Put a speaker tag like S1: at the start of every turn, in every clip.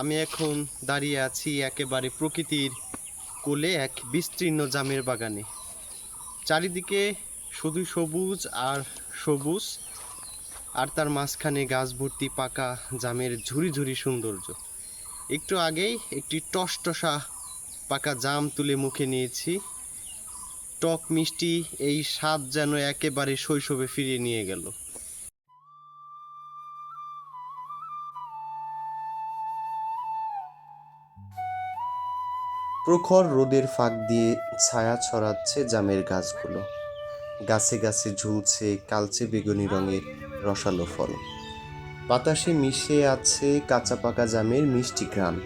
S1: আমি এখন দাঁড়িয়ে আছি একেবারে প্রকৃতির কোলে এক বিস্তীর্ণ জামের বাগানে। চারিদিকে শুধু সবুজ আর সবুজ, আর তার মাঝখানে গাছ ভর্তি পাকা জামের ঝুরি ঝুরি সৌন্দর্য। একটু আগেই একটি টসটসা পাকা জাম তুলে মুখে নিয়েছি। টক মিষ্টি এই স্বাদ যেন একেবারে শৈশবে ফিরিয়ে নিয়ে গেল। প্রখর রোদের ফাঁক দিয়ে ছায়া ছড়াচ্ছে জামের গাছগুলো। গাছে গাছে ঝুলছে কালচে বেগুনি রঙের রসালো ফল। বাতাসে মিশে আছে কাঁচা পাকা জামের মিষ্টি গ্রাম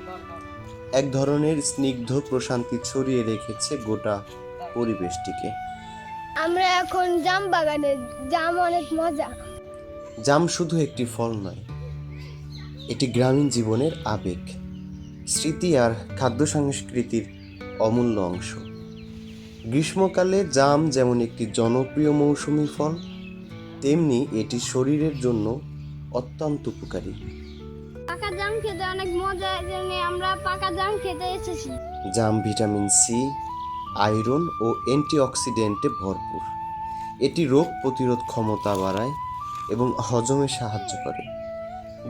S1: এক ধরনের স্নিগ্ধ প্রশান্তি ছড়িয়ে রেখেছে গোটা পরিবেশটিকে।
S2: আমরা এখন জাম বাগানে জাম অনেক মজা।
S1: জাম শুধু একটি ফল নয় এটি গ্রামীণ জীবনের আবেগ। স্মৃতি আর খাদ্য সংস্কৃতির অমূল্য অংশ। গ্রীষ্মকালে জাম যেমন একটি জনপ্রিয় মৌসুমি ফল তেমনি এটি শরীরের জন্য অত্যন্ত উপকারী।
S2: পাকা জাম খেতে অনেক মজা আমরা পাকা জাম খেতে এসেছি।
S1: জাম ভিটামিন সি আয়রন ও অ্যান্টিঅক্সিডেন্টে ভরপুর। এটি রোগ প্রতিরোধ ক্ষমতা বাড়ায় এবং হজমে সাহায্য করে।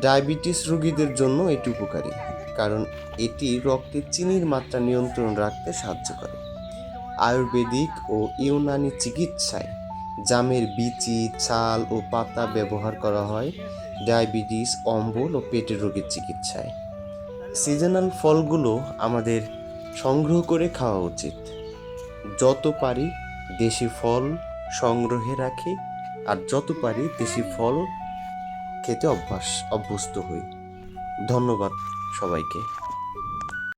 S1: ডায়াবেটিস রোগীদের জন্য এটি উপকারী। কারণ এটি রক্তে চিনির মাত্রা নিয়ন্ত্রণ রাখতে সাহায্য করে। আয়ুর্বেদিক ও ইউনানি চিকিৎসায় জামের বিচি ছাল ও পাতা ব্যবহার করা হয় ডায়াবেটিস, অম্বল ও পেটের রোগের চিকিৎসায়। সিজনাল ফলগুলো আমাদের সংগ্রহ করে খাওয়া উচিত। যত পারি দেশি ফল সংগ্রহে রাখি আর যত পারি দেশি ফল খেতে অভ্যাস, অভ্যস্ত হই। ধন্যবাদ। সবাইকে।